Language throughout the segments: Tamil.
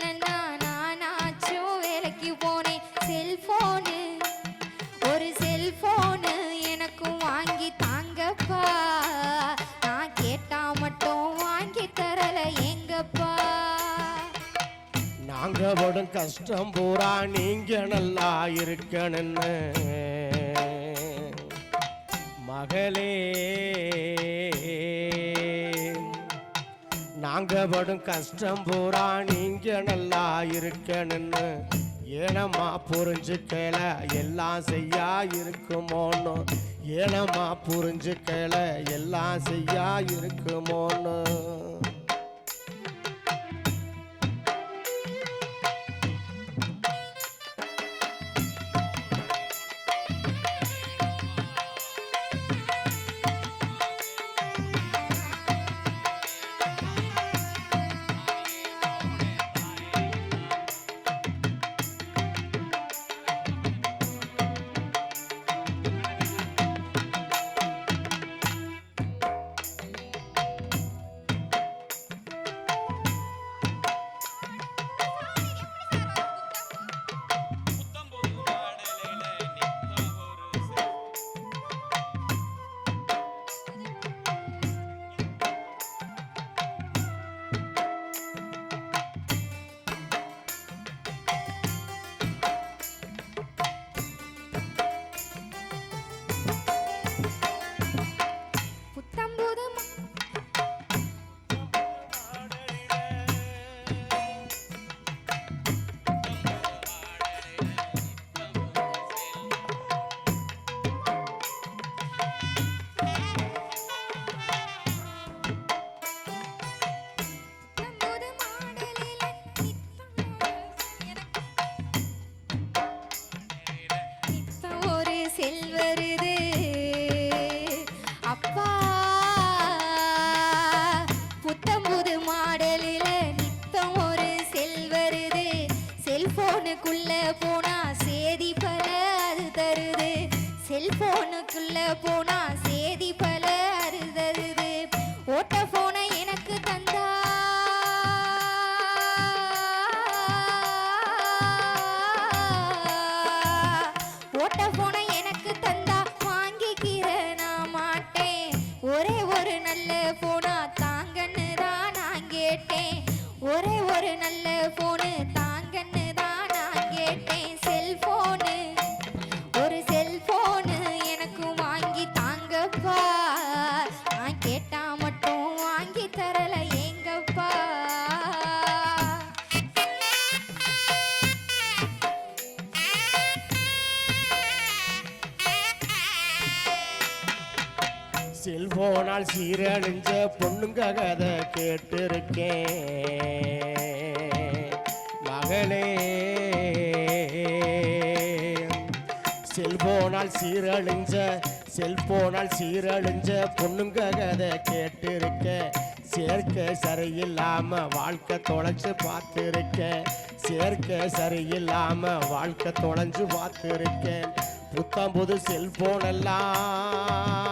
வாங்கி நானாச்சும் வேலைக்கு போனேன். செல்போனு ஒரு செல்போனு எனக்கும் வாங்கி தாங்கப்பா. நான் கேட்டா மட்டும் வாங்கி தரல எங்கப்பா நாங்க படும் கஷ்டம் பூரா நீங்க நல்லா இருக்கணும்னு. மகளே நாங்க படும் கஷ்டம் பூரா நீங்க நல்லா இருக்கணும்னு. ஏனம்மா புரிஞ்சுக்கல எல்லாம் செய்யா இருக்குமோன்னு. ஏனம்மா புரிஞ்சுக்கல எல்லாம் செய்யா இருக்குமோன்னு. ஒரு நல்ல போனு செல்போனால் சீரழிஞ்ச பொண்ணுங்க கதை கேட்டிருக்கேன். மகளே செல்போனால் சீரழிஞ்ச செல்போனால் சீரழிஞ்ச பொண்ணுங்க கதை கேட்டிருக்கேன். சேர்க்கை சரியில்லாம வாழ்க்கை தொலைச்சு பார்த்துருக்கேன். சேர்க்கை சரியில்லாம வாழ்க்கை தொலைஞ்சு பார்த்துருக்கேன். புத்தம் புது செல்போன் எல்லாம்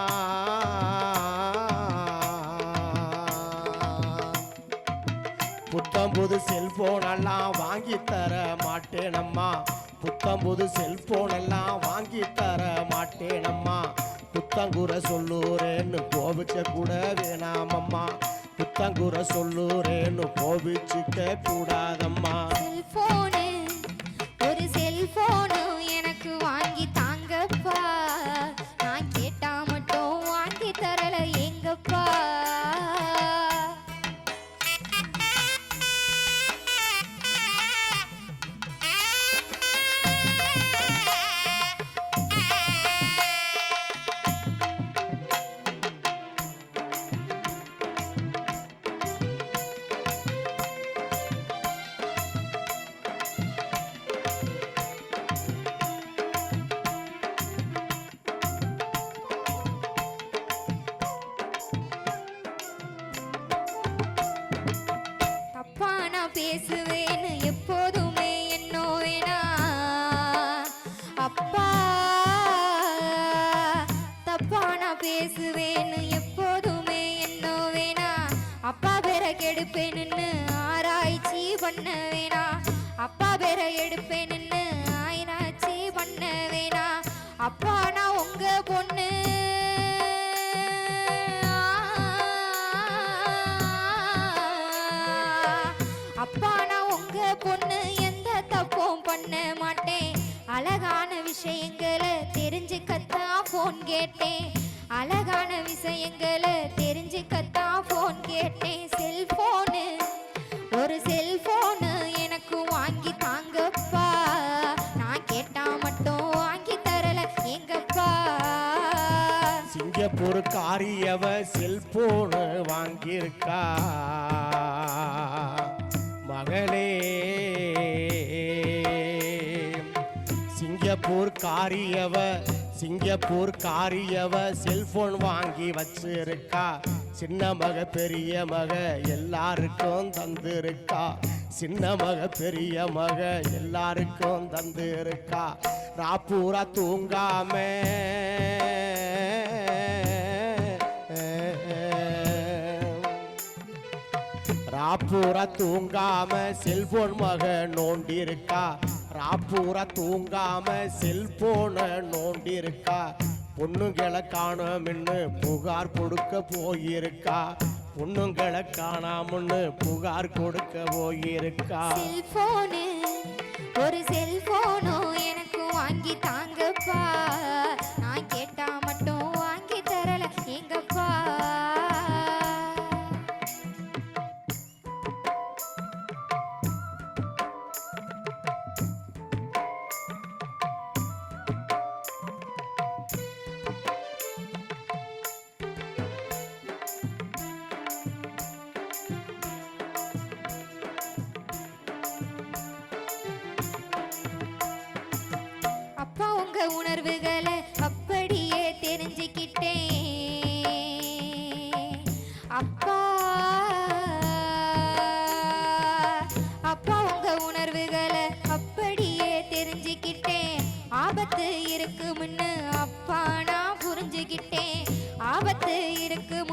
புது செல்போன் எல்லாம் வாங்கி தர மாட்டேனம்மா. புத்தம் புது செல்போன் எல்லாம் வாங்கி தர மாட்டேனம்மா. புத்தங்குற சொல்லுறேன்னு கோபிச்ச கூட வேணாமம்மா. புத்தங்குற சொல்லுறேன்னு கோபிச்சுக்க கூடாதம்மா. செல்போன் பண்ண மாட்டேன். அழகான விஷயங்களை தெரிஞ்சுக்கத்தான் ஃபோன் கேட்டேன். அழகான விஷயங்களை தெரிஞ்சுக்கத்தான் ஃபோன் கேட்டேன். செல்போனு ஒரு செல்போனு எனக்கு வாங்கி தாங்கப்பா. நான் கேட்டா மட்டும் வாங்கி தரல எங்கப்பா? சிங்கப்பூர் காரியவ செல்போனு வாங்கியிருக்கா. மகளே காரியவ சிங்கப்பூர் காரியவ செல்போன் வாங்கி வச்சிருக்கா. சின்ன மக பெரிய மக எல்லாருக்கும் தந்திருக்கா. சின்ன மக பெரிய மக எல்லாருக்கும் தந்திருக்கா. ராப்பூரா தூங்காம. ராப்பூரா தூங்காம செல்போன் மக நோண்டிருக்கா. ராப்பூரா தூங்காம செல்போனை நோண்டிருக்கா. பொண்ணுங்களை காணோம்னு புகார் கொடுக்க போயிருக்கா. பொண்ணுங்களை காணாமன்னு புகார் கொடுக்க போயிருக்கா. செல்போனு ஒரு செல்போனும் எனக்கு வாங்கி தாங்கப்பா. உணர்வுகளை அப்படியே தெரிஞ்சுக்கிட்டேன். அப்பா அப்பா உங்க உணர்வுகளை அப்படியே தெரிஞ்சுக்கிட்டேன். ஆபத்து இருக்கும்னு அப்பா நான் புரிஞ்சுக்கிட்டேன். ஆபத்து இருக்கு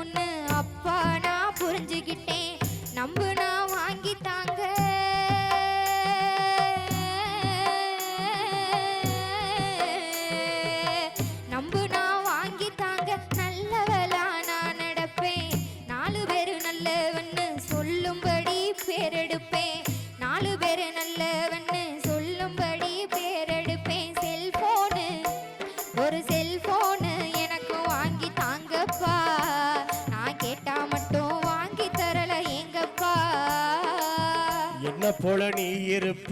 போல நீ இருப்ப.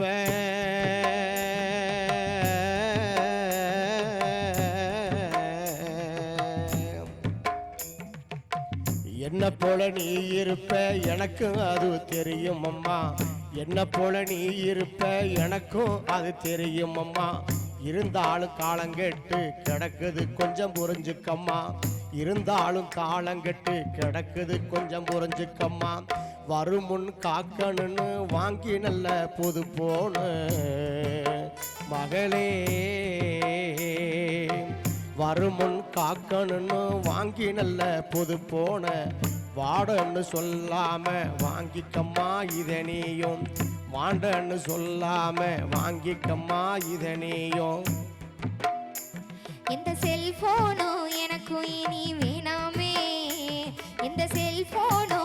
என்ன போல நீ இருப்ப எனக்கும் அது தெரியும் அம்மா. என்ன போல நீ இருப்ப எனக்கும் அது தெரியும் அம்மா. இருந்தாலும் காலங்கெட்டு கிடக்குது கொஞ்சம் புரிஞ்சுக்கம்மா. இருந்தாலும் காலங்கட்டு கிடக்குது கொஞ்சம் புரிஞ்சுக்கம்மா. வருமுன் காக்கணுன்னு வாங்கி நல்ல புது போனு. மகளே வருமுன் காக்கணுன்னு வாங்கி நல்ல புது போன. வாடன்னு சொல்லாம வாங்கிக்கம்மா இதனையும் வாண்டன்னு சொல்லாம வாங்கிக்கம்மா இதனையும் இந்த செல்போனும் எனக்கும் இனி வேணாமே. இந்த செல்போனும்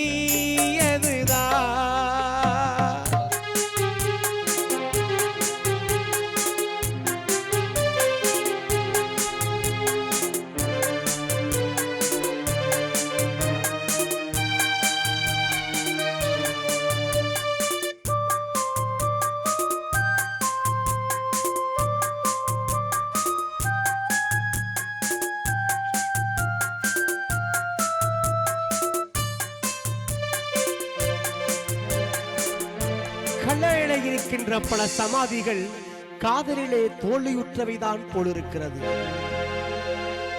கல்லறையில இருக்கின்ற பல சமாதிகள் காதலிலே தோல்வியுற்றவைதான் போலிருக்கிறது.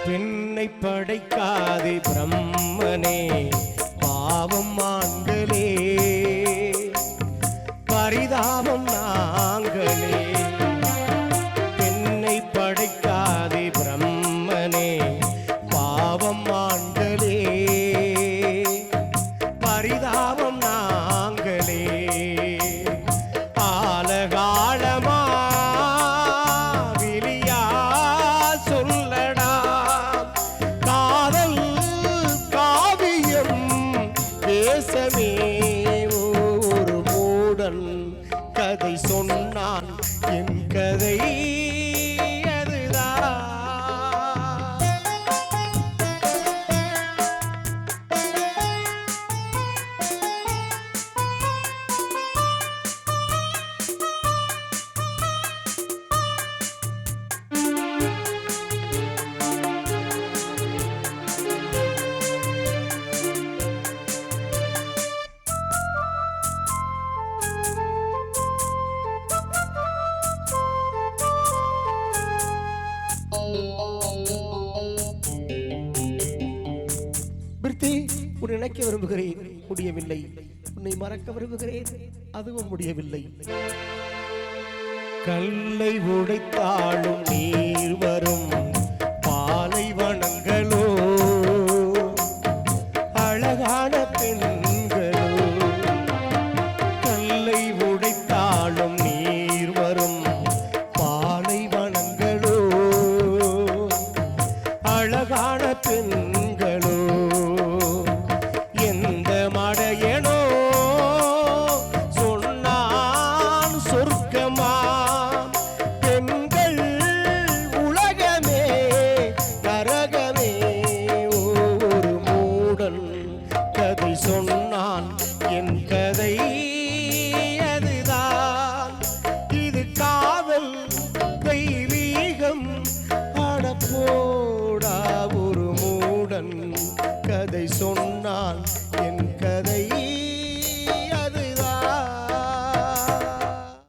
பெண்ணை படைக்காதே பிரம்மனே பாவம் ஆண்களே பரிதாபம் நாங்களே. கதை உன்னை நினைக்க விரும்புகிறேன். முடியவில்லை. உன்னை மறக்க விரும்புகிறேன். அதுவும் முடியவில்லை. கல்லை உடைத்தாலும் நீர் வரும். பாலை வனங்களும்